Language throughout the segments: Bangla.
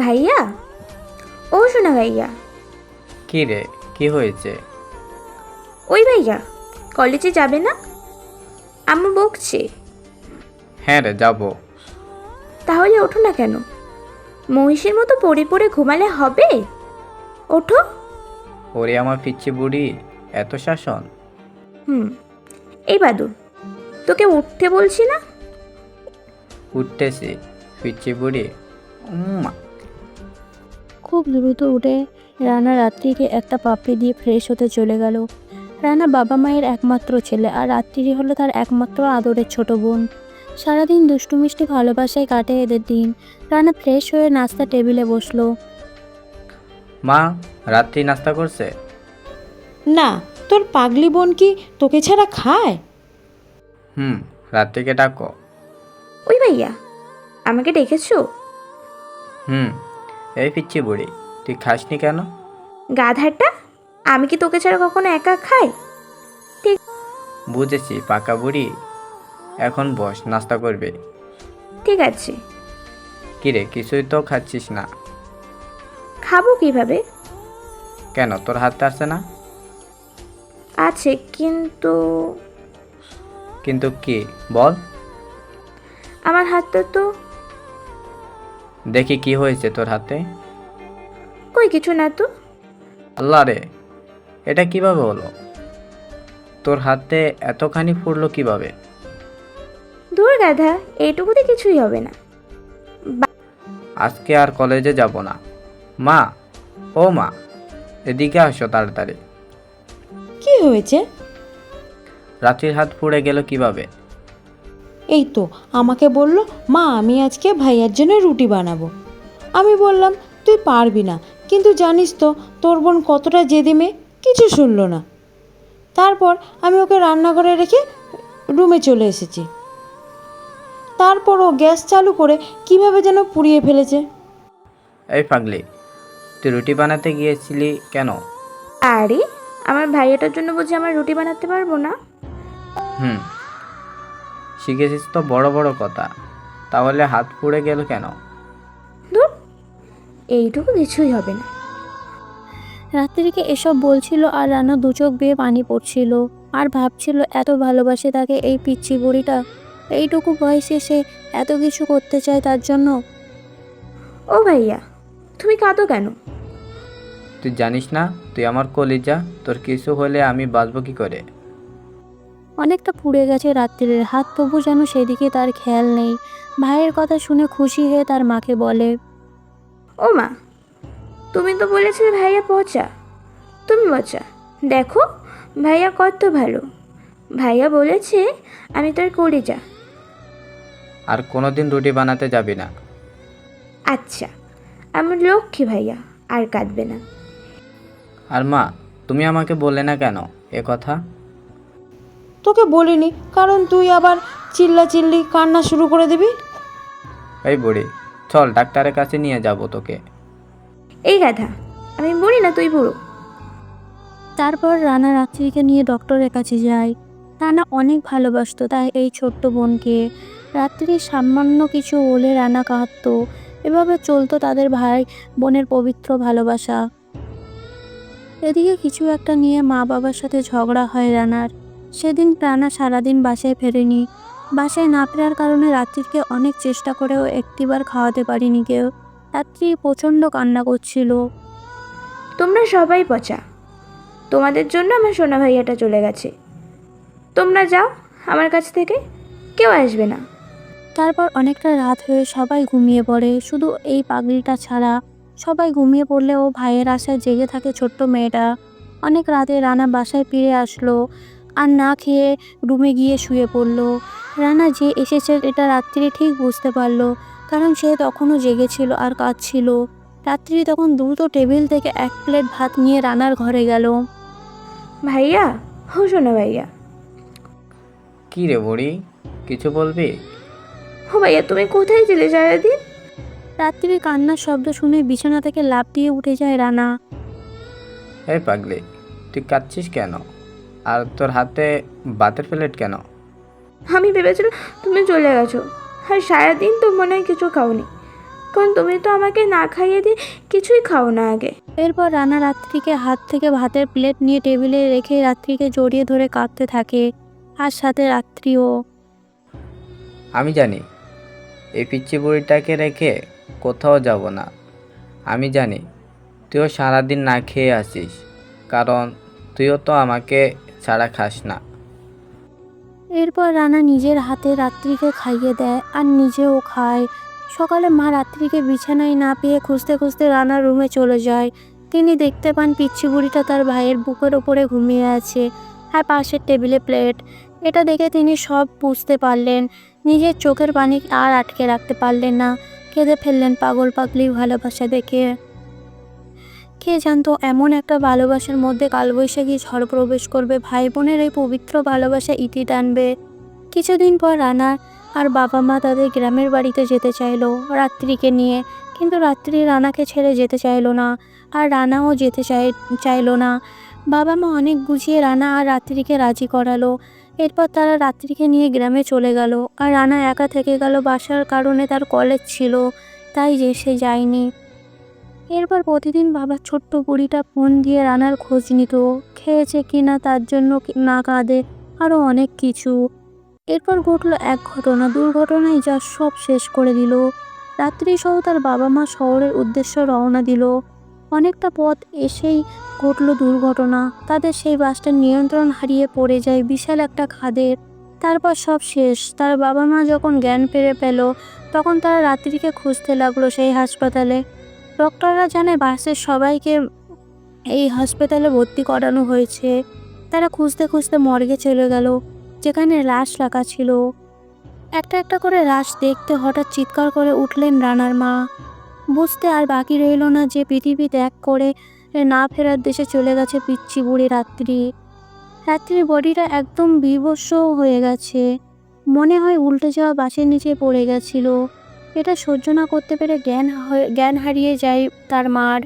ভাইয়া? ও শোনা ভাইয়া। কি রে কি হয়েছে? ওই ভাইয়া কলেজে যাবে না? আম্মু বকছে। হ্যাঁ রে যাব। তাহলে ওঠো না কেন? মহিষের মতো পড়ে পড়ে ঘুমালে হবে? ওঠো। ওরে আমার পিচ্ছি বুড়ি এত শাসন। হুম এই বাদুর তোকে উঠতে বলছি না? উঠতেছি পিচ্ছি বুড়ি। উম্মা। খুব দ্রুত উঠে রানা রাত্রিকে একটা পাপড়ি দিয়ে ফ্রেশ হতে চলে গেল। রানা বাবা মায়ের একমাত্র ছেলে আর রাত্রি হলো তার একমাত্র আদরের ছোট বোন। সারাদিন দুষ্টু মিষ্টি ভালোবাসায় কাটে এদের দিন। রানা ফ্রেশ হয়ে নাস্তা টেবিলে বসল। মা রাত্রি নাস্তা করছে? না তোর পাগলি বোন কি তোকে ছাড়া খায়? হুম রাত্রিকে ডাকো। ওই ভাইয়া আমাকে ডেকেছো? হুম এই পিচ্ছি বুড়ি তুই খাসনি কেন? গাধারটা আমি কি তোকে ছাড়া কখনো একা খাই? ঠিক বুঝেছি পাকা বুড়ি। এখন বস নাস্তা করবে। ঠিক আছে। কিরে কিছুই তো খাচ্ছিস না। খাব কীভাবে? কেন তোর হাতে আসছে না? আছে কিন্তু কিন্তু কি বল। আমার হাতটা তো দেখি কি হয়েছে তোর হাতে। কই কিছু না তো। আল্লাহ রে এটা কীভাবে হলো? তোর হাতে এতখানি ফুটলো কীভাবে? দূর গাধা এইটুকুতে কিছুই হবে না। আজকে আর কলেজে যাব না। মা ও মা এদিকে আসো তাড়াতাড়ি। কি হয়েছে? রাত্রির হাত পুড়ে গেল কীভাবে? এই তো আমাকে বলল মা আমি আজকে ভাইয়ার জন্য রুটি বানাবো। আমি বললাম তুই পারবি না কিন্তু জানিস তো তোর বোন কতটা জেদি মেয়ে কিছু শুনলো না। তারপর আমি ওকে রান্নাঘরে রেখে রুমে চলে এসেছি। তারপর ও গ্যাস চালু করে কীভাবে যেন পুড়িয়ে ফেলেছে। এই পাগলি তুই রুটি বানাতে গিয়েছিলি কেন? আরে আমার ভাইয়াটার জন্য বুঝি আমার রুটি বানাতে পারব না? হুম। শিখেছিস তো বড় বড় কথা। তাহলে হাত পুড়ে গেল কেন? এইটুকু কিছুই হবে না। রাত্রিকে এসব বলছিল আর রানা দু চোখ বেয়ে পানি পড়ছিল আর ভাবছিল এত ভালোবাসে তাকে এই পিচ্ছি বুড়িটা। এইটুকু বয়সে সে এত কিছু করতে চায় তার জন্য। ও ভাইয়া তুমি কাঁদো কেন? তুই জানিস না তুই আমার কলিজা তোর কিছু হলে আমি বাঁচবো কি করে? অনেকটা পুড়ে গেছে রাত্রির হাত তবু যেন সেদিকে তার খেয়াল নেই। ভাইয়ের কথা শুনে খুশি হয়ে তার মাকে বলে ও মা তুমি তো বলেছিলে ভাইয়া পচা। তুমি পচা। দেখো ভাইয়া কত ভালো। ভাইয়া বলেছে আমি তোর করে যা। আর কোনোদিন রুটি বানাতে যাবি না। আচ্ছা আমি লক্ষ্মী ভাইয়া আর কাঁদবে না। আর মা তুমি আমাকে বললে না কেন এ কথা? তোকে বলিনি কারণ তুই আবার চিল্লা চিল্লি কান্না শুরু করে দিবি? এই বুড়ি চল ডাক্তারের কাছে নিয়ে যাব তোকে। এই গাধা আমি বলি না তুই বুড়ো। তারপর রানা রাত্রিকে নিয়ে ডক্টরের কাছে যায়। রানা অনেক ভালোবাসতো তাই এই ছোট্ট বোনকে। রাত্রি সামান্য কিছু হলে রানা কাঁদতো। এভাবে চলতো তাদের ভাই বোনের পবিত্র ভালোবাসা। এদিকে কিছু একটা নিয়ে মা বাবার সাথে ঝগড়া হয় রানার। সেদিন প্রাণা সারাদিন বাসায় ফেরেনি। বাসায় না ফেরার কারণে রাত্রিকে অনেক চেষ্টা করেও একটিবার খাওয়াতে পারিনি কেউ। রাত্রি প্রচণ্ড কান্না করছিল। তোমরা সবাই পচা। তোমাদের জন্য আমার সোনা ভাইয়াটা চলে গেছে। তোমরা যাও আমার কাছ থেকে কেউ আসবে না। তারপর অনেকটা রাত হয়ে সবাই ঘুমিয়ে পড়ে। শুধু এই পাগলিটা ছাড়া সবাই ঘুমিয়ে পড়লেও ভাইয়ের আশায় জেগে থাকে ছোট্ট মেয়েটা। অনেক রাতে রানা বাসায় ফিরে আসলো। আর না খেয়ে রুমে গিয়ে শুয়ে পড়ল। রানা যে এসেছে এটা রাত্রি ঠিক বুঝতে পারল কারণ সে তখনও জেগেছিল আর কাঁদছিল। রাত্রি তখন দ্রুত টেবিল থেকে এক প্লেট ভাত নিয়ে রানার ঘরে গেল। ভাইয়া হো সোনা ভাইয়া। কি রে বুড়ি কিছু বলবি? হো ভাইয়া তুমি কোথায় ছিলে সারাদিন? রাত্রি কান্নার শব্দ শুনে বিছানা থেকে লাফ দিয়ে উঠে যায় রানা। এই পাগলি তুই কাঁদছিস কেন? আর তোর হাতে বাতের প্লেট কেন? আমি ভেবেছিলাম তুমি চলে গেছো। আর সারাদিন তো মনে হয় কিছু খাওনি। কারণ তুমি তো আমাকে না খাইয়ে দিয়ে কিছুই খাও না আগে। এরপর রানা রাত্রিকে হাত থেকে ভাতের প্লেট নিয়ে টেবিলে রেখে রাত্রিকে জড়িয়ে ধরে কাঁদতে থাকে। আর সাথে রাত্রিও। আমি জানি এই পিচ্ছি বুড়িটাকে রেখে কোথাও যাব না। আমি জানি তুইও সারাদিন না খেয়ে আসিস কারণ তুইও তো আমাকে ছাড়া খাস না। এরপর রানা নিজের হাতে রাত্রিকে খাইয়ে দেয় আর নিজেও খায়। সকালে মা রাত্রিকে বিছানায় না পেয়ে খুঁজতে খুঁজতে রানার রুমে চলে যায়। তিনি দেখতে পান পিচ্ছি বুড়িটা তার ভাইয়ের বুকের ওপরে ঘুমিয়ে আছে। আর পাশের টেবিলে প্লেট। এটা দেখে তিনি সব বুঝতে পারলেন। নিজের চোখের পানি আর আটকে রাখতে পারলেন না। কেঁদে ফেললেন পাগল পাগলি ভালোবাসা দেখে। কে জানতো এমন একটা ভালোবাসার মধ্যে কালবৈশাখী ঝড় প্রবেশ করবে ভাই বোনের এই পবিত্র ভালোবাসা ইতি টানবে। কিছুদিন পর রানা আর বাবা মা তাদের গ্রামের বাড়িতে যেতে চাইলো, রাত্রিকে নিয়ে। কিন্তু রাত্রি রানাকে ছেড়ে যেতে চাইলো না আর রানাও যেতে চাই, চাইলো না। বাবা মা অনেক বুঝিয়ে রানা আর রাত্রিকে রাজি করালো। এরপর তারা রাত্রিকে নিয়ে গ্রামে চলে গেল আর রানা একা থেকে গেল, বাসার কারণে তার কলেজ ছিল, তাই যে সে যায়নি। এরপর প্রতিদিন বাবা ছোট্ট বুড়িটা ফোন দিয়ে রানার খোঁজ নিত, খেয়েছে কিনা তার জন্য না কাঁদে আরও অনেক কিছু। এরপর ঘটলো এক ঘটনা, দুর্ঘটনায় যা সব শেষ করে দিল। রাত্রি সহ তার বাবা মা শহরের উদ্দেশ্যে রওনা দিল। অনেকটা পথ এসেই ঘটলো দুর্ঘটনা। তাদের সেই বাসটা নিয়ন্ত্রণ হারিয়ে পড়ে যায় বিশাল একটা খাদের। তারপর সব শেষ। তার বাবা মা যখন জ্ঞান ফিরে পেল, তখন তারা রাত্রিকে খুঁজতে লাগল সেই হাসপাতালে। ডক্টররা জানে বাসের সবাইকে এই হসপিটালে ভর্তি করানো হয়েছে। তারা খুঁজতে খুঁজতে মর্গে চলে গেল, যেখানে লাশ রাখা ছিল। একটা একটা করে লাশ দেখতে হঠাৎ চিৎকার করে উঠলেন রানার মা। বুঝতে আর বাকি রইল না যে পৃথিবী ত্যাগ করে না ফেরার দেশে চলে গেছে পিচ্ছি বুড়ি রাত্রি। রাত্রির বডিটা একদম বিবস্ব হয়ে গেছে। মনে হয় উল্টে যাওয়া বাসের নিচে পড়ে গেছিল। এটা সহ্য না করতে পেরে জ্ঞান জ্ঞান হারিয়ে যায় তার মার।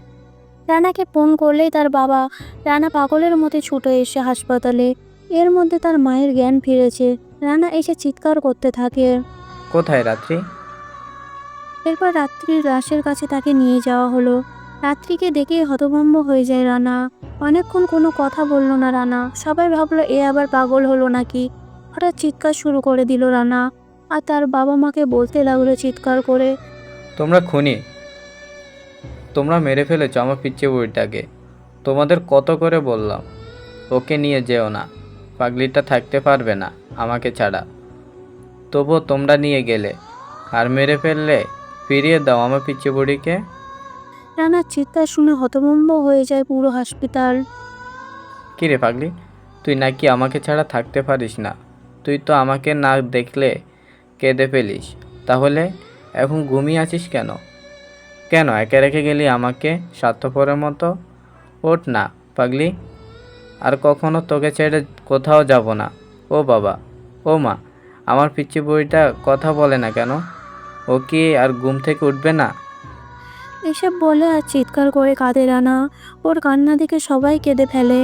রানাকে ফোন করলেই তার বাবা রানা পাগলের মতো ছুটে এসে হাসপাতালে। এর মধ্যে তার মায়ের জ্ঞান ফিরেছে। রানা এসে চিৎকার করতে থাকে। কোথায় রাত্রি? এরপর রাত্রির লাশের কাছে তাকে নিয়ে যাওয়া হলো। রাত্রিকে দেখে হতভম্ব হয়ে যায় রানা। অনেকক্ষণ কোনো কথা বলল না রানা। সবাই ভাবলো এ আবার পাগল হলো নাকি? হঠাৎ চিৎকার শুরু করে দিল রানা। আর তার বাবা মাকে বলতে লাগল চিৎকার করে। তোমরা খুনি তোমরা মেরে ফেলেছো আমার পিচ্ছি বুড়িটাকে। তোমাদের কত করে বললাম ওকে নিয়ে যেও না পাগলিটা থাকতে পারবে না আমাকে ছাড়া। তবুও তোমরা নিয়ে গেলে আর মেরে ফেললে ফিরিয়ে দাও আমার পিচ্ছি বুড়িকে। রানার চিৎকার শুনে হতভম্ব হয়ে যায় পুরো হসপিটাল কিরে পাগলি তুই নাকি আমাকে ছাড়া থাকতে পারিস না? তুই তো আমাকে না দেখলে কেঁদে ফেলিস। তাহলে এখন ঘুমিয়ে আছিস কেন? কেন, একে রেখে গেলি আমাকে স্বার্থপরের মতো? ওঠ না, পাগলি। আর কখনো তোকে ছেড়ে কোথাও যাব না। ও বাবা, ও মা, আমার পিচ্ছি বইটা কথা বলে না কেন? ও কি আর ঘুম থেকে উঠবে না? এসব বলে আর চিৎকার করে কাঁদে রানা। ওর কান্না দেখে সবাই কেঁদে ফেলে।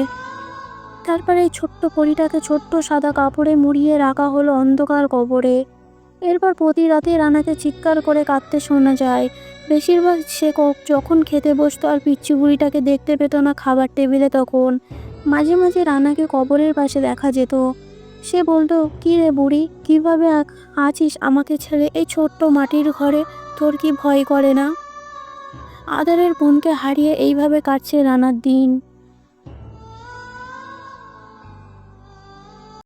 তারপরে এই ছোট্ট পরিটাকে ছোট্ট সাদা কাপড়ে মুড়িয়ে রাখা হলো অন্ধকার কবরে। এরপর প্রতি রাতে রানাকে চিৎকার করে কাঁদতে শোনা যায়। বেশিরভাগ সে যখন খেতে বসতো আর পিচ্চি বুড়িটাকে দেখতে পেত না খাবার টেবিলে তখন। মাঝে মাঝে রানাকে কবরের পাশে দেখা যেত। সে বলতো, কী রে বুড়ি, কীভাবে আছিস আমাকে ছেড়ে? এই ছোট্ট মাটির ঘরে তোর কি ভয় করে না? আদরের বোনকে হারিয়ে এইভাবে কাটছে রানার দিন।